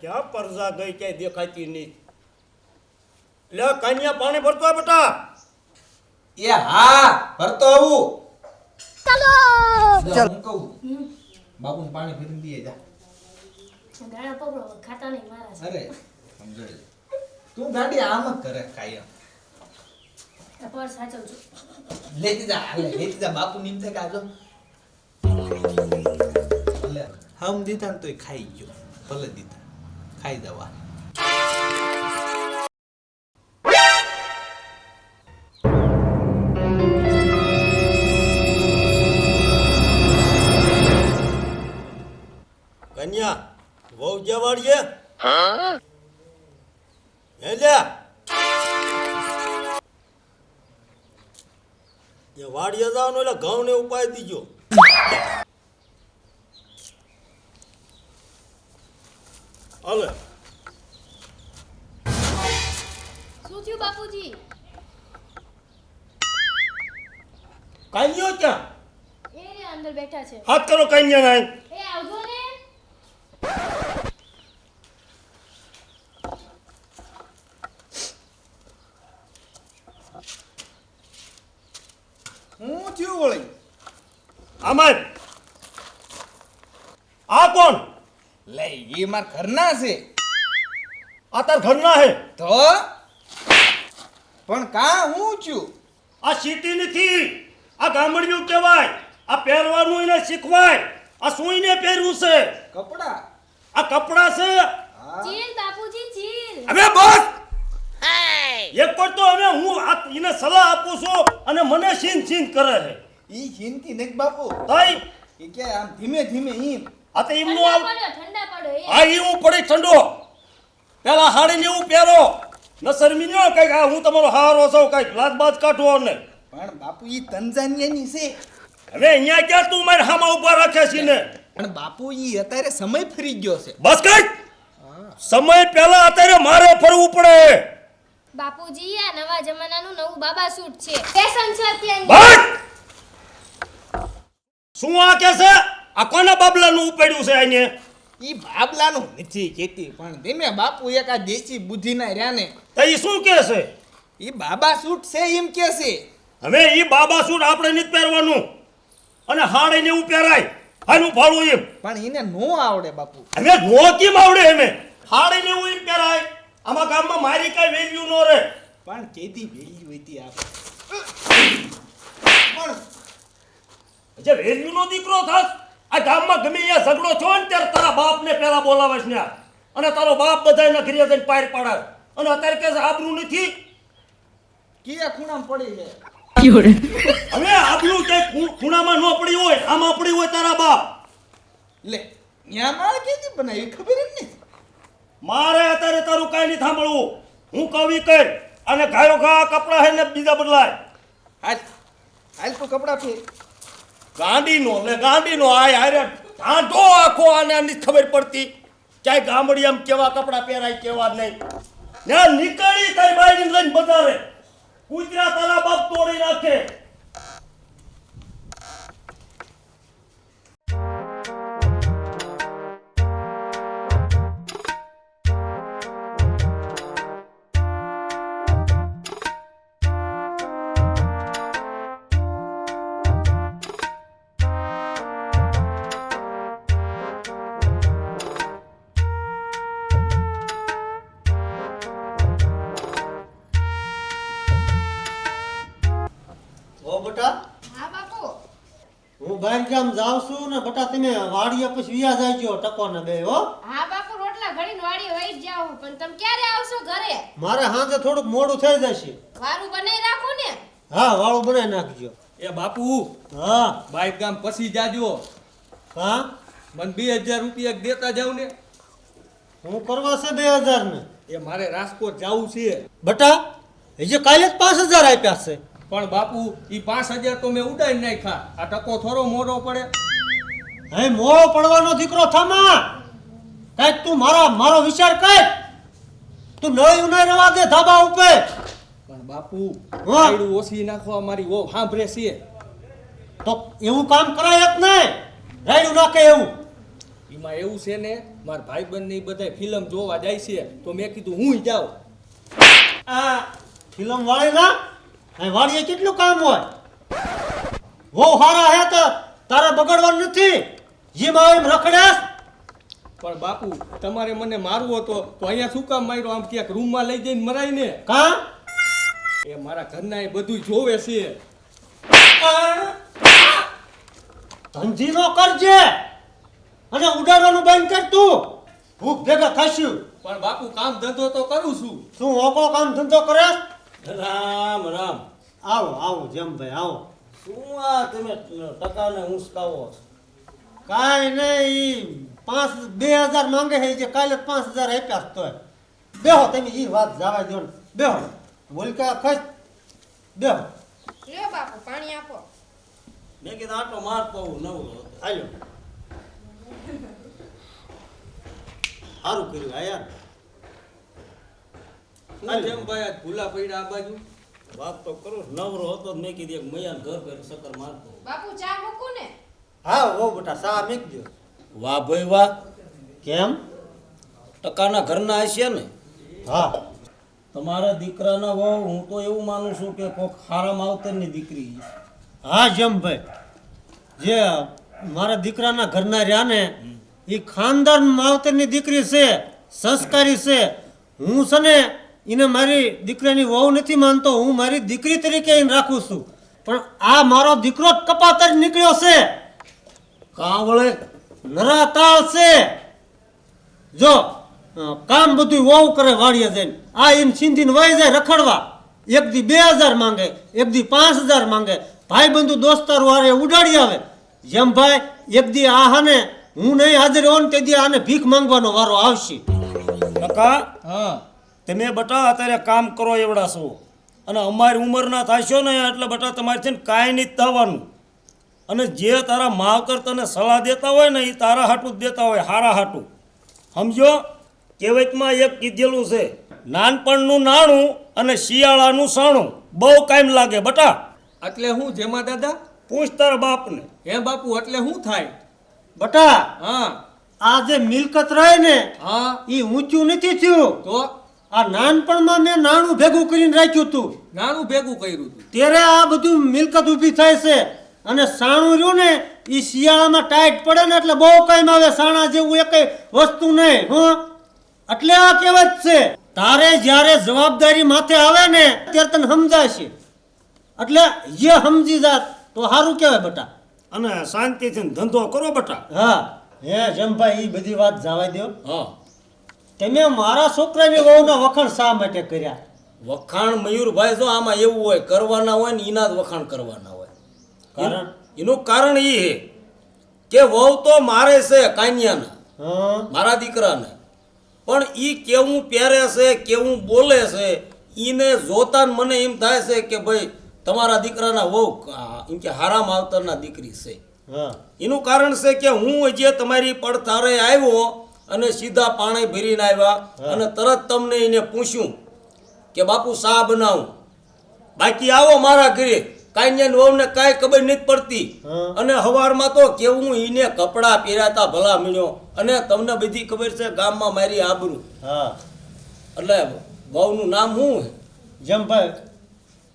ક્યાં પરજા ગઈ ક્યાંય દેખાતી નહીં. લે કન્યા પાણી ભરતો હોય બેટા. એ હા ભરતો આવું. ચાલો. હું કહું? બાપુ પાણી ભરી દઈએ જા. ગાણા પકડો ખાતા નહીં મારા. અરે સમજાય. તું ગાડી આમ જ કરે કાયમ. આ પર્સ સાચવજો. લેતી જા લેતી જા બાપુ નીમ થાય કે હમ દીધા ને તોય ખાઈ ગયો ભલે દીધા. ખાઈ દવા. કન્યા વહુ જવાડીએ વાડીએ જવાનું એટલે ઘઉં ને ઉપાય દીજો. હાલે શું થયું બાપુજી કન્યો ક્યાં એ અંદર બેઠા છે. હાથ કરો કાન્યા નાય. એ આવજો ને. હું થયું વળી? આમાં. આ કોણ? લે એ માર ઘરના છે. આ તાર ઘરના હે. તો? પણ કા હું છું? આ સીટી નથી. આ ગામડિયું કહેવાય. આ પહેરવાનું એને શીખવાય. આ સુઈને પહેરવું છે. કપડા? આ કપડા છે. ચીલ બાપુજી ચીલ. હવે બસ! એક પર તો હવે હું આ એને સલાહ આપું છું અને મને છીન છીન કરે છે. ઈ છીનતી નહીં બાપુ. તઈ? એ કે આમ ધીમે ધીમે ઈમ આ તો એમનું ઠંડા આવ પડો ઠંડા પડો એ. એવું પડી ઠંડો. પેલા હાડીને એવું પહેરો. ન શરમી ન કંઈક આ હું તમારો હારો છો કંઈક લાત બાત કાઢવો ને પણ બાપુ ઈ તંજાનિયાની છે. હવે અહીંયા ક્યાં તું મારે હામાં ઊભા રાખે છે ને? પણ બાપુ ઈ અત્યારે સમય ફરી ગયો છે. બસ કઈ? સમય પહેલા અત્યારે મારે ફરવું પડે. બાપુજી આ નવા જમાનાનું નવું બાબા સૂટ છે. ફેશન છે અત્યારે બસ શું આ કે છે? આ કોના બાબલાનું ઉપાડ્યું છે અહીંયા ઈ બાબલાનું નથી કેતી પણ ધીમે બાપુ એક આ દેશી બુદ્ધિના રહ્યા ને તો ઈ શું કે છે? ઈ બાબા સૂટ છે એમ કે છે. હવે ઈ બાબા સૂટ આપણે નથી પહેરવાનું. અને હાડે ને એવું પહેરાય. આનું ફાળું એમ. પણ એને નો આવડે બાપુ. હવે નો કેમ આવડે એને? હાડે ને એવું એમ પહેરાય. આમાં ગામમાં મારી કઈ વેલ્યુ નો રહે. પણ કેતી વેલ્યુ હતી આપણે પણ જે વેલ્યુ નો દીકરો થાસ આ ગામમાં ગમે અહીંયા ઝઘડો છો ને ત્યારે તારા બાપને પહેલા બોલાવે છે ને અને તારો બાપ બધાય ઘરે જઈને પાર પાડે અને અત્યારે કે આબરૂ નથી. કયા ખૂણામાં પડી છે? હવે આબરૂ કે ખૂણામાં ન પડી હોય આમાં પડી હોય તારા બાપ. લે ન્યા માળ કેદી બનાવી? ખબર જ નહીં મારે અત્યારે તારું કાંઈ નહીં સાંભળવું. હું કવિ કર અને ઘાયો ઘા કપડા હે ને બીજા બદલાય. હાલ હાલ તું કપડા ફેર ગાંડીનો લે ગાંડીનો આ હારે ઢાંઢો આખો આને આની ખબર પડતી. ક્યાંય ગામડિયામાં કેવા કપડા પહેરાય, કેવા નહીં. ને નીકળી તારી બાઈને લઈને બજારે કુતરા તારા બાપ તોડી નાખે. ઓ બટા? હા બાપુ. હું બહાર ગામ જાઉં છું ને બટા તમે વાડીએ પછી વિયા જાજો ટકો ને બે હો. હા બાપુ રોટલા ઘડીને વાડી વહી જ જાઉં. પણ તમે ક્યારે આવશો ઘરે? મારે હાંજે થોડુંક મોડું થઈ જશે. વારું બનાવી રાખો ને. હા વાળું બનાવી નાખજો. એ બાપુ હા. બાઈક ગામ પછી જાજો. હા? મને બે હજાર રૂપિયા દેતા જાવ ને. હું કરવા છે બે હજાર ને એ મારે રાજકોટ જવું છે. બટા હજી કાલે જ પાંચ હજાર આપ્યા છે. પણ બાપુ એ પાંચ હજાર તો મેં ઉડાઈ નાખ્યા. આ ટકો થોડો મોડો પડે. હે મોળો પડવાનો દીકરો થમા. કંઈક તું મારા મારો વિચાર કર. તું નવી ઉનાઈ રવા દે ધાબા ઉપર. પણ બાપુ હા. ઓછી નાખવા મારી ઓ સાંભળે છે. તો એવું કામ કરાય જ નહીં રાયડું નાખે એવું. એમાં એવું છે ને મારા ભાઈબંધ ને બધા ફિલ્મ જોવા જાય છે. તો મેં કીધું હું જાઉં. આ ફિલ્મ વાળી ના અહીં વાડીએ કેટલું કામ હોય? બહુ હારા હે તો તારે બગડવાનું નથી. જીમ આવે એમ રખડ્યા પણ બાપુ તમારે મને મારવો હતો તો અહીંયા શું કામ માર્યો? આમ ક્યાંક રૂમમાં લઈ જઈને મરાય ને કા? એ મારા ઘરના એ બધું જોવે છે. ધંધી નો કરજે. અને ઉડાડવાનું બંધ કર તું. ભૂખ ભેગા થશું પણ બાપુ કામ ધંધો તો કરું છું. શું ઓકો કામ ધંધો કરે? રામ રામ. આવો આવો જેમ ભાઈ આવો. શું આ તમે ટકાને ઉંચકાવો છો? કાંઈ નહીં ઈ પાંચ બે હજાર માંગે છે જે કાલે જ પાંચ હજાર આપ્યા તો તોય. બેહો તમે એ વાત જવા દો બેહો. બોલકા ખસ. બેહો. લ્યો બાપુ પાણી આપો. મેં કીધું આટલો મારતો હું નવરો આવ્યો સારું કર્યું આ યાર જેમ ભાઈ ભૂલા પડ્યા આ બાજુ. વાત તો કરું. નવરો હતો મેં કીધી એક મૈયા ઘર ઘર સકર મારતો. બાપુ ચા મૂકું ને? હા ઓ બેટા સા મેક દો વાહ ભાઈ વાહ. કેમ? ટકાના ઘરના હશે ને? હા. તમારા દીકરાના વહુ હું તો એવું માનું છું કે કોક ખારા માવતરની દીકરી હા જેમ ભાઈ. જે મારા દીકરાના ઘરના રહ્યા ને એ ખાનદાન માવતરની દીકરી છે સંસ્કારી છે. હું છે ને એને મારી દીકરાની વહુ નથી માનતો હું મારી દીકરી તરીકે એને રાખું છું. પણ આ મારો દીકરો કપાત જ નીકળ્યો છે. કાવળે નરાતાળ છે. જો કામ બધું વહુ કરે વાડીએ જઈને આ એમ સિંધીને વહી જાય રખડવા. એક દી બે હજાર માંગે એક દી પાંચ હજાર માંગે. ભાઈ બંધુ દોસ્તાર વારે ઉડાડી આવે. જેમ ભાઈ એક દી આ હાને હું નહીં હાજર હોઉં ને તે દી આને ભીખ માંગવાનો વારો આવશે. ટકા હા. તમે બટા અત્યારે કામ કરો એવડા છો. અને અમારી ઉંમરના થશો ને એટલે બટા તમારે છે ને કાંઈ નહીં થવાનું. અને જે તારા માવતર તને સલાહ દેતા હોય ને એ તારા હાટું જ દેતા હોય હારા હાટું. સમજો? કહેવતમાં એક કીધેલું છે નાનપણનું નાણું અને શિયાળાનું સાણું. બહુ કાયમ લાગે બટા. એટલે હું જેમાં દાદા? પૂછ તારા બાપને. હે બાપુ એટલે શું થાય? બટા હા. આ જે મિલકત રહે ને હા. એ ઊંચું નથી થયું. તો? આ નાનપણમાં મેં નાણું ભેગું કરીને રાખ્યું હતું. નાણું ભેગું કર્યું હતું. ત્યારે આ બધું મિલકત ઊભી થાય છે. અને સાણું રહ્યું ને એ શિયાળામાં ટાઈટ પડે ને એટલે બહુ કામ આવે સાણા જેવું એક વસ્તુ નહીં હં. એટલે આ કહેવત છે તારે જ્યારે જવાબદારી માથે આવે ને ત્યારે તને સમજાશે. એટલે જે સમજી જાત તો સારું કહેવાય બટા. અને શાંતિથી ધંધો કરો બટા. હા. હે જમભાઈ એ બધી વાત જવા દો હા. તમે મારા છોકરાની વહુના વખાણ શા માટે કર્યા? વખાણ મયુરભાઈ જો આમાં એવું હોય કરવાના હોય ને એના જ વખાણ કરવાના હોય. કારણ? એનું કારણ એ છે કે વહુ તો મારે છે કાન્યાના મારા દીકરાને. પણ એ કેવું પહેરે છે કેવું બોલે છે એને જોતા મને એમ થાય છે કે ભાઈ તમારા દીકરાના વહુ એમ કે હારા માવતરના દીકરી છે. હા. એનું કારણ છે કે હું જે તમારી પડતારે આવ્યો અને સીધા પાણી ભરીને આવ્યા અને તરત તમને એને પૂછ્યું કે બાપુ શા બનાવું. બાકી આવો મારા ઘરે. કાંઈ વહુને કાંઈ ખબર નથી પડતી. અને હવારમાં તો કેવું એને કપડાં પહેર્યાતા ભલા મીણ્યો અને તમને બધી ખબર છે ગામમાં મારી આબરૂ. હા. એટલે વહુનું નામ શું જેમ જમભાઈ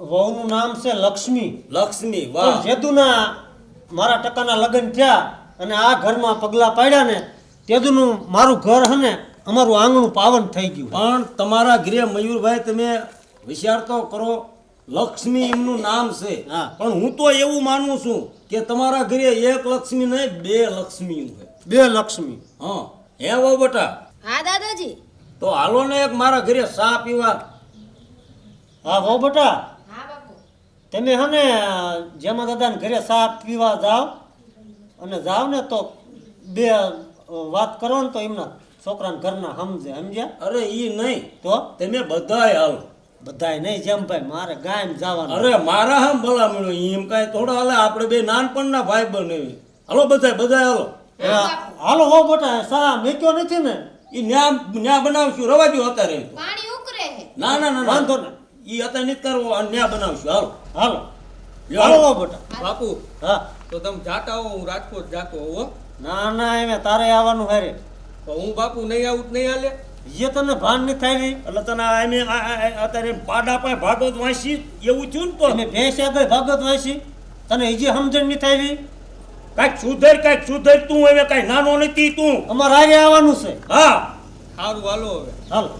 વહુનું નામ છે લક્ષ્મી. લક્ષ્મી વાહ. જેતુના મારા ટકાના લગ્ન થયા અને આ ઘરમાં પગલાં પાડ્યા ને તેદુનું મારું ઘર હને ને અમારું આંગણું પાવન થઈ ગયું પણ તમારા ઘરે મયુરભાઈ તમે વિચાર તો કરો લક્ષ્મી એમનું નામ છે. હા. પણ હું તો એવું માનું છું કે તમારા ઘરે એક લક્ષ્મી નહીં બે લક્ષ્મી હોય બે લક્ષ્મી. હા. હે વો બટા હા દાદાજી. તો હાલો ને એક મારા ઘરે ચા પીવા. હા હો બેટા તમે હને જેમાં દાદાને ઘરે ચા પીવા જાઓ અને જાઓ ને તો બે વાત કરો ને તો એમના છોકરાના ઘરના સમજે સમજ્યા? અરે ઈ નહીં. તો? તમે બધાય હાલો. બધાય નહીં જેમ ભાઈ મારે ગાયમ જવાનું. અરે મારા હમ ભલા મળ્યો. એમ કાંઈ થોડા હાલે આપણે બે નાનપણના ભાઈ બને. હાલો બધાય બધાય હાલો. હા, હાલો હો બટા સા મેક્યો નથી ને? એ ન્યા ન્યા બનાવશું રવાજો અત્યારે પાણી ઉકરે ના ના ના વાંધો ના. નહીં. ઈ અત્યારે નથી કરવો ન્યા બનાવશું. હાલો. હાલો. હાલો હાલો. બેટા. બાપુ હા. તો તમે જાતા હો હું રાજકોટ જાતો હો. ના ના એમે તારે આવવાનું હારે તો હું બાપુ નહીં આવું તો નહીં હાલે? એ તને ભાન નહીં થાય રહી એટલે તને આ એમે અત્યારે પાડા પાસે ભાગવત વાંચી એવું થયું ને તો? તમે ભેંસ આગળ ભાગવત વાંચી. તને હજી સમજણ નહીં થાય નહીં કાંઈક સુધર કાંઈક સુધર તું હવે કાંઈ નાનો નથી તું. અમારે હારે આવવાનું છે. હા. સારું હાલો હવે. હાલો.